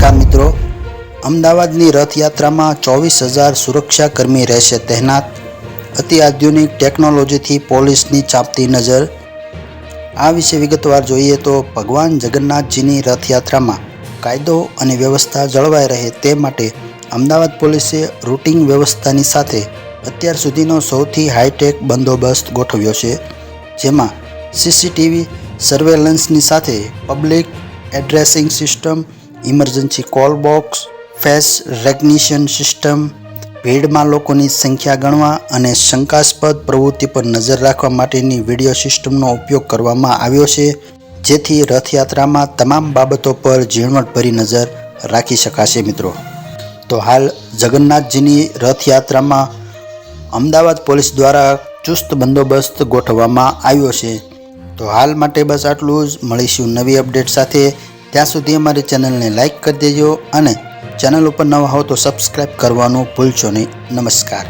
નમસ્કાર મિત્રો. અમદાવાદની રથયાત્રામાં ચોવીસ હજાર સુરક્ષાકર્મી રહેશે તહેનાત. અતિ આધુનિક ટેકનોલોજીથી પોલીસની ચાંપતી નજર. આ વિશે વિગતવાર જોઈએ તો ભગવાન જગન્નાથજીની રથયાત્રામાં કાયદો અને વ્યવસ્થા જળવાઈ રહે તે માટે અમદાવાદ પોલીસે રૂટિંગ વ્યવસ્થાની સાથે અત્યાર સુધીનો સૌથી હાઈટેક બંદોબસ્ત ગોઠવ્યો છે, જેમાં સીસીટીવી સર્વેલન્સની સાથે public addressing system emergency call box, face recognition system, ભીડમાં લોકોની સંખ્યા ગણવા અને શંકાસ્પદ પ્રવૃત્તિ પર નજર રાખવા માટેની વીડિયો સિસ્ટમનો ઉપયોગ કરવામાં આવ્યો છે, જેથી રથયાત્રામાં તમામ બાબતો પર ઝીણવટભરી નજર રાખી શકાશે મિત્રો. તો હાલ જગન્નાથજીની રથયાત્રામાં અમદાવાદ પોલીસ દ્વારા ચુસ્ત બંદોબસ્ત ગોઠવવામાં આવ્યો છે. તો હાલ માટે બસ આટલું જ. મળીશું નવી અપડેટ સાથે. ત્યાં સુધી અમારી ચેનલને લાઇક કરી દેજો અને ચેનલ ઉપર નવા હો તો સબસ્ક્રાઈબ કરવાનું ભૂલશો નહીં. નમસ્કાર.